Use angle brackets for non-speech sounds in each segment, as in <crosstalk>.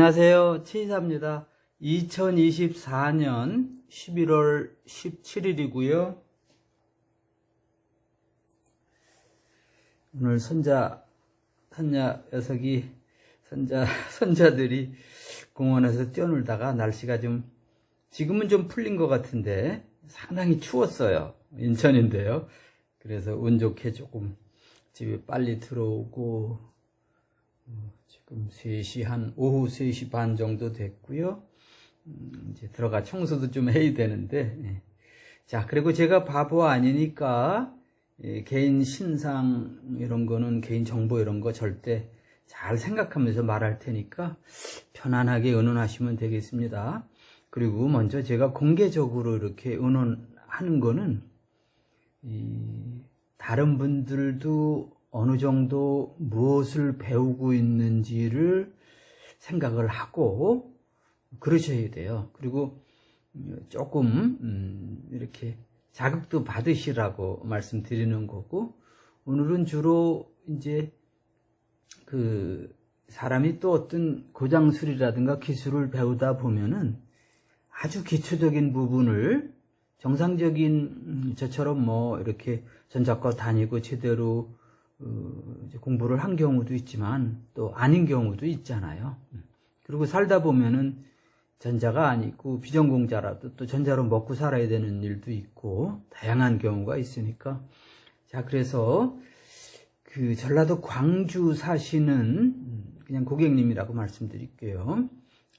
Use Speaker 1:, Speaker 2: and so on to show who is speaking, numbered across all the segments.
Speaker 1: 안녕하세요. 최이사입니다. 2024년 11월 17일이고요. 오늘 손자, 선녀 녀석이, 선자, <laughs> 선자들이 공원에서 뛰어놀다가 날씨가 좀, 지금은 좀 풀린 것 같은데 상당히 추웠어요. 인천인데요. 그래서 운 좋게 조금 집에 빨리 들어오고, 어, 지금 3시 한 오후 3시 반 정도 됐고요. 음, 이제 들어가 청소도 좀 해야 되는데. 예. 자, 그리고 제가 바보 아니니까 예, 개인 신상 이런 거는 개인 정보 이런 거 절대 잘 생각하면서 말할 테니까 편안하게 의논하시면 되겠습니다. 그리고 먼저 제가 공개적으로 이렇게 의논하는 거는 이 다른 분들도 어느 정도 무엇을 배우고 있는지를 생각을 하고 그러셔야 돼요. 그리고 조금 음, 이렇게 자극도 받으시라고 말씀드리는 거고 오늘은 주로 이제 그 사람이 또 어떤 고장술이라든가 기술을 배우다 보면은 아주 기초적인 부분을 정상적인 음, 저처럼 뭐 이렇게 전작과 다니고 제대로 공부를 한 경우도 있지만 또 아닌 경우도 있잖아요. 그리고 살다 보면은 전자가 아니고 비전공자라도 또 전자로 먹고 살아야 되는 일도 있고 다양한 경우가 있으니까 자 그래서 그 전라도 광주 사시는 음, 그냥 고객님이라고 말씀드릴게요.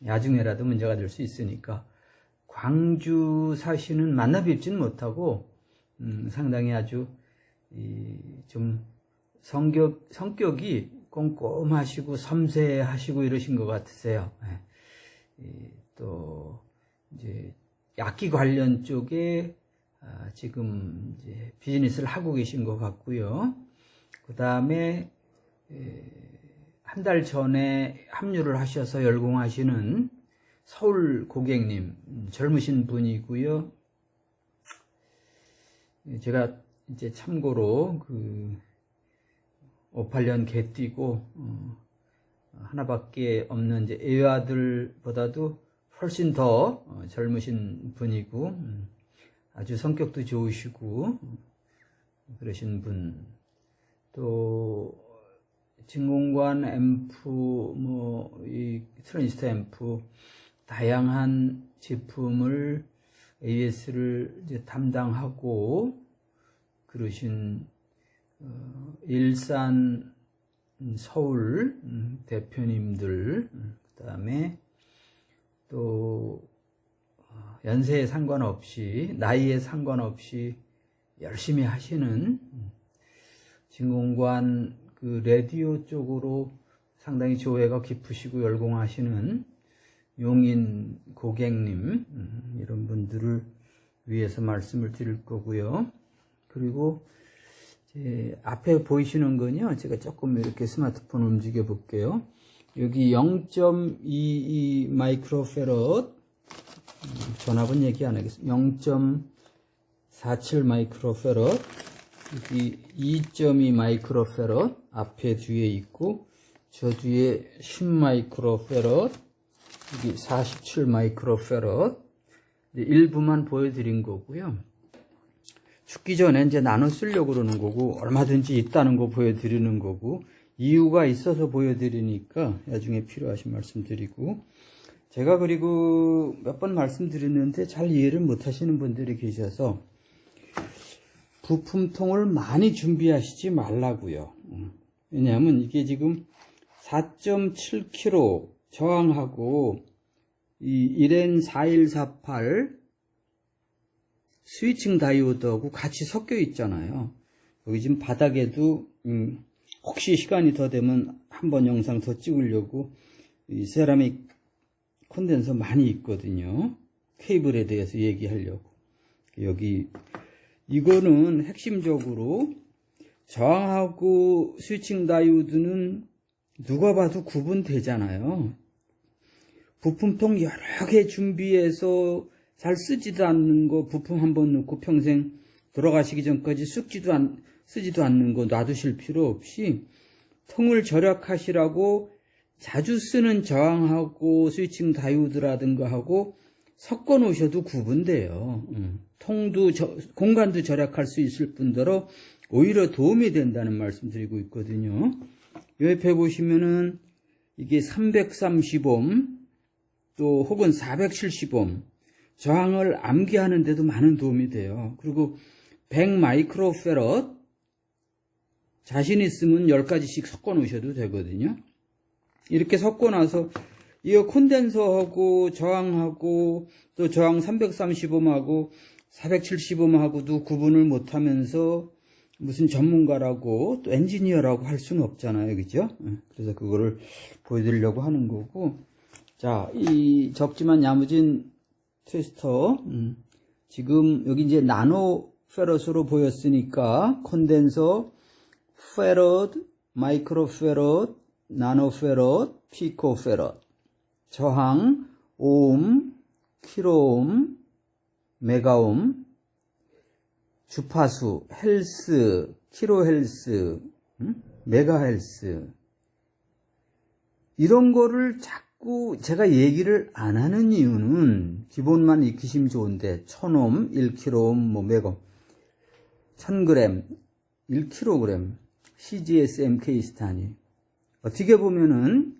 Speaker 1: 나중에라도 문제가 될 수 있으니까 광주 사시는 만나 뵙지는 못하고 음, 상당히 아주 이, 좀 성격 성격이 꼼꼼하시고 섬세하시고 이러신 것 같으세요. 예. 이, 또 이제 악기 관련 쪽에 아, 지금 이제 비즈니스를 하고 계신 것 같고요. 그 다음에 한 달 전에 합류를 하셔서 열공하시는 서울 고객님 음, 젊으신 분이고요. 제가 이제 참고로 그 5, 8년 개띠고 어, 하나밖에 없는 이제 애아들보다도 훨씬 더 어, 젊으신 분이고 음, 아주 성격도 좋으시고 음, 그러신 분. 또 진공관 앰프 뭐 이 트랜지스터 앰프 다양한 제품을 AS를 담당하고 그러신 어, 일산 음, 서울 음, 대표님들 음, 그다음에 또 어, 연세에 상관없이 나이에 상관없이 열심히 하시는 진공관 그 라디오 쪽으로 상당히 조회가 깊으시고 열공하시는 용인 고객님 음, 이런 분들을 위해서 말씀을 드릴 거고요. 그리고 이 제 앞에 보이시는 건요. 제가 조금 이렇게 스마트폰 움직여 볼게요. 여기 0.22 마이크로페럿 음, 전압은 얘기 안 하겠습니다. 0.47 마이크로페럿 여기 2.2 마이크로페럿 앞에 뒤에 있고 저 뒤에 10 마이크로페럿 여기 47 마이크로페럿 일부만 보여드린 거고요. 죽기 전에 이제 나눠 쓰려고 그러는 거고 얼마든지 있다는 거 보여드리는 거고 이유가 있어서 보여드리니까 나중에 필요하신 말씀 드리고 제가 그리고 몇 번 말씀드렸는데 잘 이해를 못 하시는 분들이 계셔서 부품통을 많이 준비하시지 말라고요. 음. 왜냐하면 이게 지금 4.7kg 저항하고 이 1N4148 스위칭 다이오드하고 같이 섞여 있잖아요. 여기 지금 바닥에도 음, 혹시 시간이 더 되면 한 번 영상 더 찍으려고 이 세라믹 콘덴서 많이 있거든요. 케이블에 대해서 얘기하려고. 여기 이거는 핵심적으로 저항하고 스위칭 다이오드는 누가 봐도 구분되잖아요. 부품통 여러 개 준비해서 잘 쓰지도 않는 거 부품 한 번 넣고 평생 돌아가시기 전까지 쓰지도 않, 쓰지도 않는 거 놔두실 필요 없이 통을 절약하시라고 자주 쓰는 저항하고 스위칭 다이오드라든가 하고 섞어 놓으셔도 구분돼요. 음. 통도 저- 공간도 절약할 수 있을 뿐더러 오히려 도움이 된다는 말씀 드리고 있거든요. 옆에 보시면은 이게 330옴 또 혹은 470옴 저항을 암기하는 데도 많은 도움이 돼요. 그리고 100 마이크로페럿 자신 있으면 10가지씩 섞어 놓으셔도 되거든요. 이렇게 섞고 나서 이 콘덴서하고 저항하고 또 저항 330옴하고 470옴하고도 구분을 못 하면서 무슨 전문가라고 또 엔지니어라고 할 수는 없잖아요, 그죠? 예, 그래서 그거를 보여드리려고 하는 거고, 자, 이 적지만 야무진 트위스터, 음, 지금 여기 이제 나노 페럿으로 보였으니까 콘덴서, 페럿, 마이크로 페럿, 나노 페럿, 피코 페럿, 저항, 오hm, 킬로옴, 메가옴, 주파수, 헬스, 킬로헬스, 음? 메가헬스. 이런 거를 자 꾸 제가 얘기를 안 하는 이유는 기본만 익히시면 좋은데 1000옴, 1kΩ, 뭐 메가옴, 1000g, 1kg, CGS, MK 스탄이 어떻게 보면은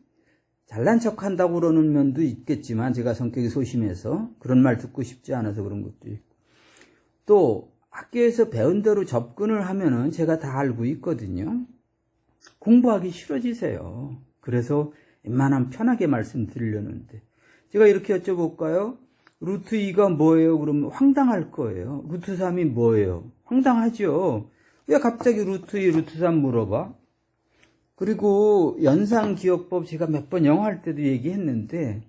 Speaker 1: 잘난 척 한다고 그러는 면도 있겠지만 제가 성격이 소심해서 그런 말 듣고 싶지 않아서 그런 것도 있고 또 학교에서 배운 대로 접근을 하면은 제가 다 알고 있거든요. 공부하기 싫어지세요. 그래서 웬만하면 편하게 말씀드리려는데 제가 이렇게 여쭤볼까요? 루트 2가 뭐예요? 그러면 황당할 거예요. 루트 3이 뭐예요? 황당하죠. 왜 갑자기 루트 2, 루트 3 물어봐? 그리고 연상기억법 제가 몇 번 영어 할 때도 얘기했는데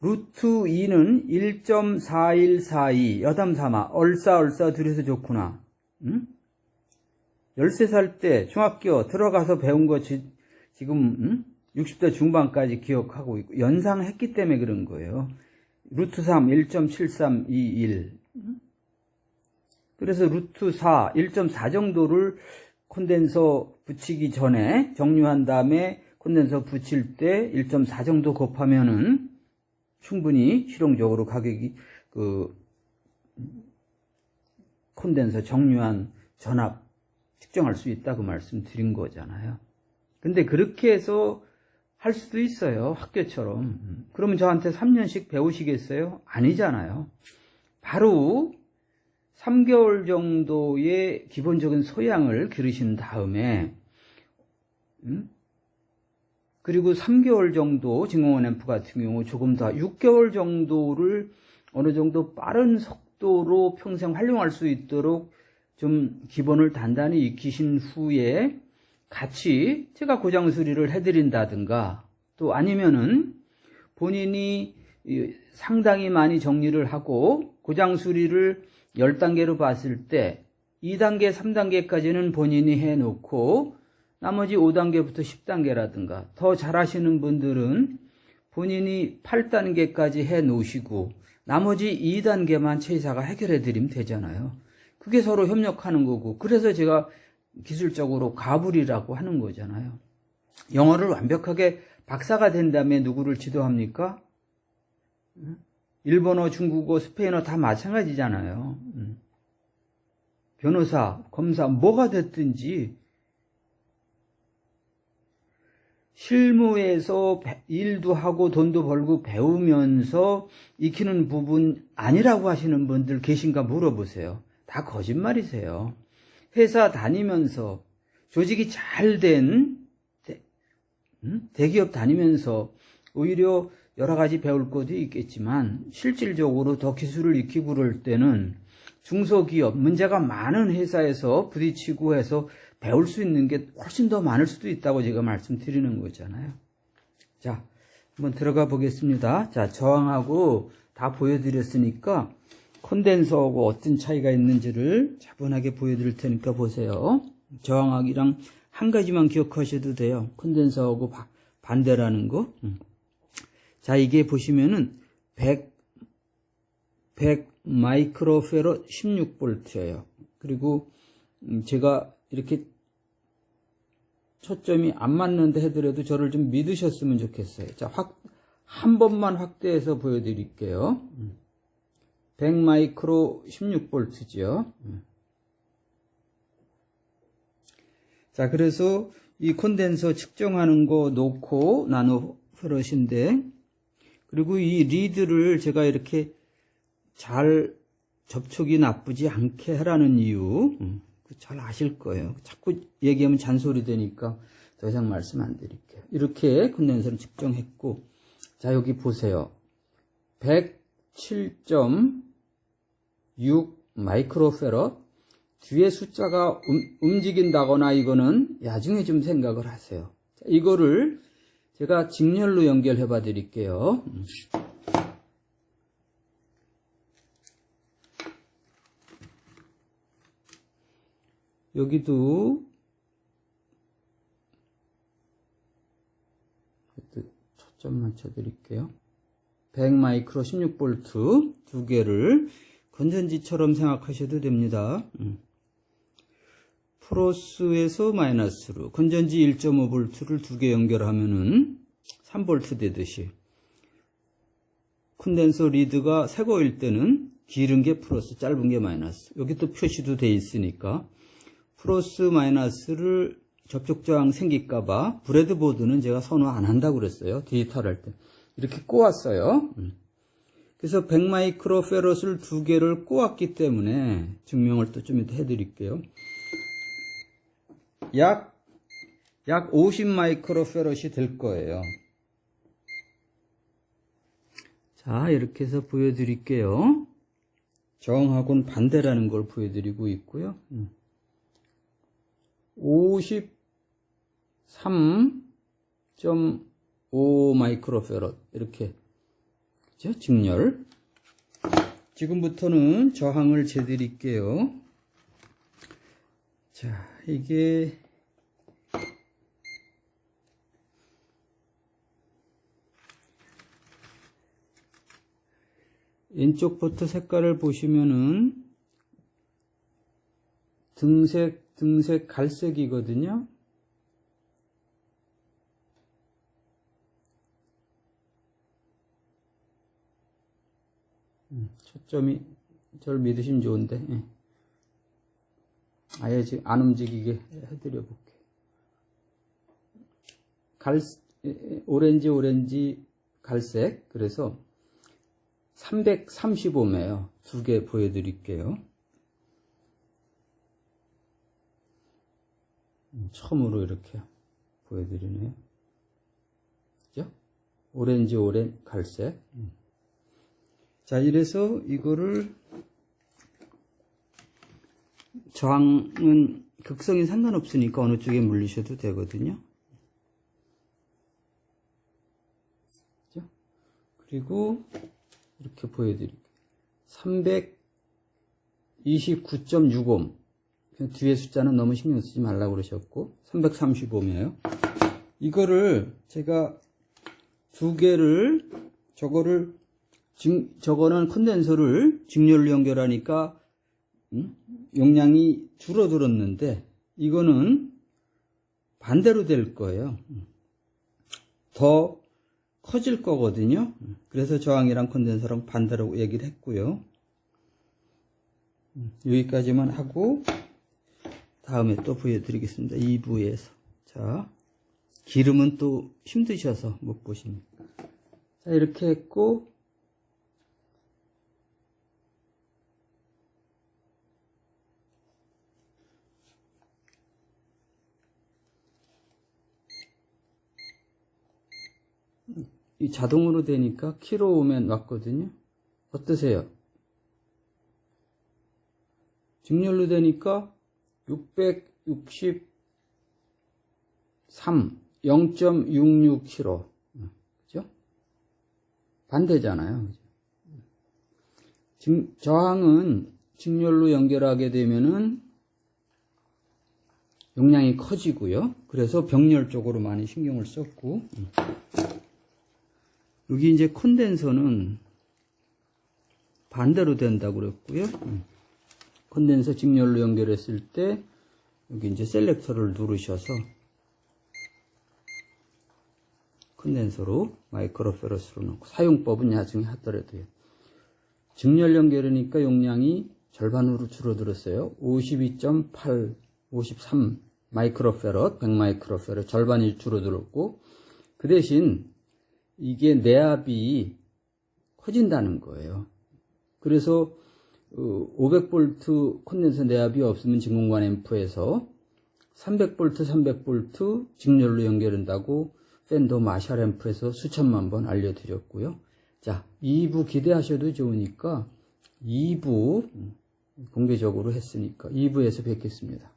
Speaker 1: 루트 2는 1.4142 여담삼아 얼싸얼싸 둘이서 좋구나. 응? 13살 때 중학교 들어가서 배운 거 지, 금 응? 60대 중반까지 기억하고 있고 연상했기 때문에 그런 거예요. 루트 3 1.7321 그래서 루트 4 1.4 정도를 콘덴서 붙이기 전에 정류한 다음에 콘덴서 붙일 때 1.4 정도 곱하면은 충분히 실용적으로 가격이 그 콘덴서 정류한 전압 측정할 수 있다고 말씀드린 거잖아요. 근데 그렇게 해서 할 수도 있어요. 학교처럼. 그러면 저한테 3년씩 배우시겠어요? 아니잖아요. 바로 3개월 정도의 기본적인 소양을 기르신 다음에 음? 그리고 3개월 정도 진공원 앰프 같은 경우 조금 더 6개월 정도를 어느 정도 빠른 속도로 평생 활용할 수 있도록 좀 기본을 단단히 익히신 후에 같이 제가 고장 수리를 해드린다든가 또 아니면은 본인이 상당히 많이 정리를 하고 고장 수리를 10단계로 봤을 때 2단계, 3단계까지는 본인이 해놓고 나머지 5단계부터 10단계라든가 더 잘하시는 분들은 본인이 8단계까지 해 놓으시고 나머지 2단계만 최이사가 해결해 드리면 되잖아요. 그게 서로 협력하는 거고 그래서 제가 기술적으로 가불이라고 하는 거잖아요. 영어를 완벽하게 박사가 된 다음에 누구를 지도합니까? 일본어, 중국어, 스페인어 다 마찬가지잖아요. 변호사, 검사, 뭐가 됐든지 실무에서 일도 하고 돈도 벌고 배우면서 익히는 부분 아니라고 하시는 분들 계신가 물어보세요. 다 거짓말이세요. 회사 다니면서 조직이 잘 된 대기업 다니면서 오히려 여러 가지 배울 것도 있겠지만 실질적으로 더 기술을 익히고 그럴 때는 중소기업 문제가 많은 회사에서 부딪히고 해서 배울 수 있는 게 훨씬 더 많을 수도 있다고 제가 말씀드리는 거잖아요. 자, 한번 들어가 보겠습니다. 자, 저항하고 다 보여드렸으니까 콘덴서하고 어떤 차이가 있는지를 차분하게 보여드릴 테니까 보세요. 저항하기랑 한 가지만 기억하셔도 돼요. 콘덴서하고 바, 반대라는 거. 음. 자, 이게 보시면은 100, 100 마이크로페로 16볼트예요. 그리고 음, 제가 이렇게 초점이 안 맞는데 하더라도 저를 좀 믿으셨으면 좋겠어요. 자, 확, 한 번만 확대해서 보여드릴게요. 100 마이크로 16볼트죠. 자, 그래서 이 콘덴서 측정하는 거 놓고 나노 페럿인데, 그리고 이 리드를 제가 이렇게 잘 접촉이 나쁘지 않게 하라는 이유, 음, 그잘 아실 거예요. 자꾸 얘기하면 잔소리 되니까 더 이상 말씀 안 드릴게요. 이렇게 콘덴서를 측정했고, 자, 여기 보세요. 107.6 마이크로페럿. 뒤에 숫자가 움, 움직인다거나 이거는 나중에 좀 생각을 하세요. 자, 이거를 제가 직렬로 연결해 봐 드릴게요. 음. 여기도 이것도 초점 맞춰 드릴게요. 100 마이크로 16볼트 두 개를 건전지처럼 생각하셔도 됩니다. 음. 플러스에서 마이너스로 건전지 1.5볼트를 두 개 연결하면은 3볼트 되듯이 콘덴서 리드가 새 거일 때는 길은 게 플러스 짧은 게 마이너스 여기 또 표시도 돼 있으니까 플러스 마이너스를 접촉 저항 생길까봐 브레드보드는 제가 선호 안 한다고 그랬어요 디지털 할 때 이렇게 꼬았어요 음. 그래서 100 마이크로 페럿을 두 개를 꼬았기 때문에 증명을 또 좀 이따 해드릴게요 약, 약 50 마이크로 페럿이 될 거예요. 자, 이렇게 해서 보여드릴게요. 정하고는 반대라는 걸 보여드리고 있고요. 53.5 마이크로 페럿. 이렇게. 직렬. 지금부터는 저항을 재드릴게요. 자, 이게 왼쪽 버터 색깔을 보시면은 등색, 등색 갈색이거든요. 음, 초점이 저를 믿으시면 좋은데. 예. 아예 지금 안 움직이게 해드려 볼게요. 갈, 오렌지, 오렌지, 갈색. 그래서 335매요. 두 개 보여드릴게요. 음, 처음으로 이렇게 보여드리네요. 그죠? 오렌지, 오렌, 갈색. 음. 자, 이래서 이거를 저항은 극성이 상관없으니까 어느 쪽에 물리셔도 되거든요. 그죠? 그리고 이렇게 보여드릴게요. 329.65. 뒤에 숫자는 너무 신경 쓰지 말라고 그러셨고, 335이에요. 이거를 제가 두 개를, 저거를, 직, 저거는 콘덴서를 직렬로 연결하니까, 음? 용량이 줄어들었는데, 이거는 반대로 될 거예요. 더 커질 거거든요. 그래서 저항이랑 콘덴서랑 반대로 얘기를 했고요. 여기까지만 하고 다음에 또 보여드리겠습니다. 2부에서. 자, 기름은 또 힘드셔서 못 보십니다. 자, 이렇게 했고 이 자동으로 되니까 키로 오면 왔거든요. 어떠세요? 직렬로 되니까 663, 0.66kg. 그죠? 반대잖아요. 그죠? 직, 저항은 직렬로 연결하게 되면은 용량이 커지고요. 그래서 병렬 쪽으로 많이 신경을 썼고, 여기 이제 콘덴서는 반대로 된다고 그랬고요. 콘덴서 직렬로 연결했을 때 여기 이제 셀렉터를 누르셔서 컨덴서로 마이크로페러스로 넣고 사용법은 나중에 하더라도요. 직렬 연결이니까 용량이 절반으로 줄어들었어요. 52.8, 53 마이크로페럿, 100 마이크로페럿 절반이 줄어들었고 그 대신 이게 내압이 커진다는 거예요. 그래서 500V 콘덴서 내압이 없으면 진공관 앰프에서 300V, 300V 직렬로 연결한다고 팬더 마샬 앰프에서 수천만 번 알려드렸고요. 자, 2부 기대하셔도 좋으니까 2부 공개적으로 했으니까 2부에서 뵙겠습니다.